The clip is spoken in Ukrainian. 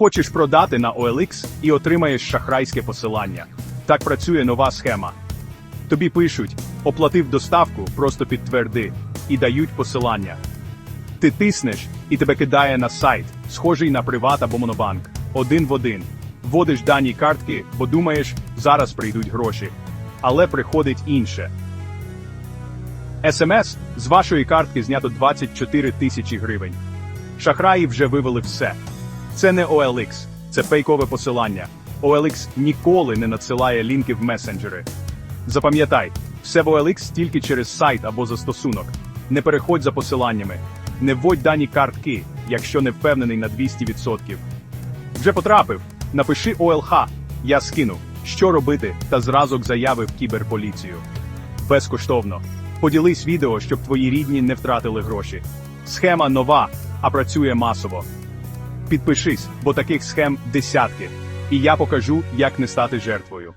Хочеш продати на OLX і отримаєш шахрайське посилання. Так працює нова схема. Тобі пишуть: оплатив доставку, просто підтверди, і дають посилання. Ти тиснеш і тебе кидає на сайт, схожий на приват або монобанк, один в один. Вводиш дані картки, бо думаєш, зараз прийдуть гроші. Але приходить інше. СМС з вашої картки знято 24 тисячі гривень. Шахраї вже вивели все. Це не OLX, це фейкове посилання. OLX ніколи не надсилає лінки в месенджери. Запам'ятай, все в OLX тільки через сайт або застосунок. Не переходь за посиланнями. Не вводь дані картки, якщо не впевнений на 200%. Вже потрапив. Напиши ОЛХ. Я скинув, що робити, та зразок заяви в кіберполіцію. Безкоштовно. Поділись відео, щоб твої рідні не втратили гроші. Схема нова, а працює масово. Підпишись, бо таких схем десятки. І я покажу, як не стати жертвою.